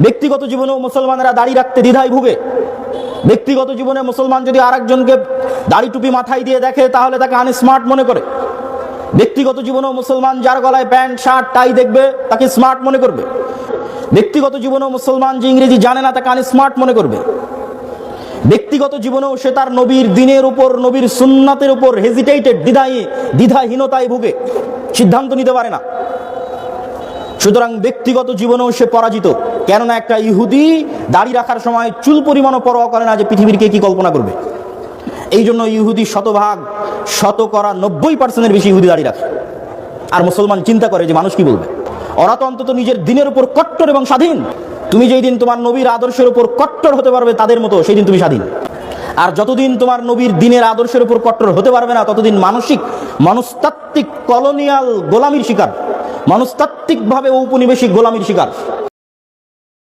ব্যক্তিগত জীবনেও মুসলমানেরা দাড়ি রাখতে দ্বিধায় ভুগে। ব্যক্তিগত জীবনে মুসলমান যদি আরেকজনকে দাড়ি টুপি মাথায় দিয়ে দেখে, তাহলে তাকে আনস্মার্ট মনে করে। ব্যক্তিগত জীবনেও মুসলমান যার গলায় প্যান্ট, শার্ট, টাই দেখবে, তাকে স্মার্ট মনে করবে। ব্যক্তিগত জীবনেও মুসলমান যে ইংরেজি জানে না, তাকে আনস্মার্ট মনে করবে। ব্যক্তিগত জীবনেও সে তার নবীর দিনের উপর, নবীর সুন্নাতের উপর হেজিটেটেড দ্বিধায়, দ্বিধাহীনতায় ভুগে। সিদ্ধান্ত নিতে পারে না। সুতরাং ব্যক্তিগত জীবনেও সে পরাজিত। কেননা একটা ইহুদি দাড়ি রাখার সময় চুল পরিমাণও পরোয়া করে না যে পৃথিবীর কে কি কল্পনা করবে। এই জন্য ইহুদি শতভাগ, শতকরা নব্বই পার্সেন্টের বেশি ইহুদি দাড়ি রাখে। আর মুসলমান চিন্তা করে যে মানুষ কি বলবে? ওরা তো অন্তত নিজের দিনের উপর কট্টর এবং স্বাধীন। তুমি যেই দিন তোমার নবীর আদর্শের উপর কট্টর হতে পারবে তাদের মতো, সেই দিন তুমি স্বাধীন। আর যতদিন তোমার নবীর দিনের আদর্শের উপর কট্টর হতে পারবে না, ততদিন মানসিক, মনস্তাত্ত্বিক, কলোনিয়াল গোলামির শিকার। মনস্তাত্ত্বিকভাবে ঔপনিবেশিক গোলামির শিকার।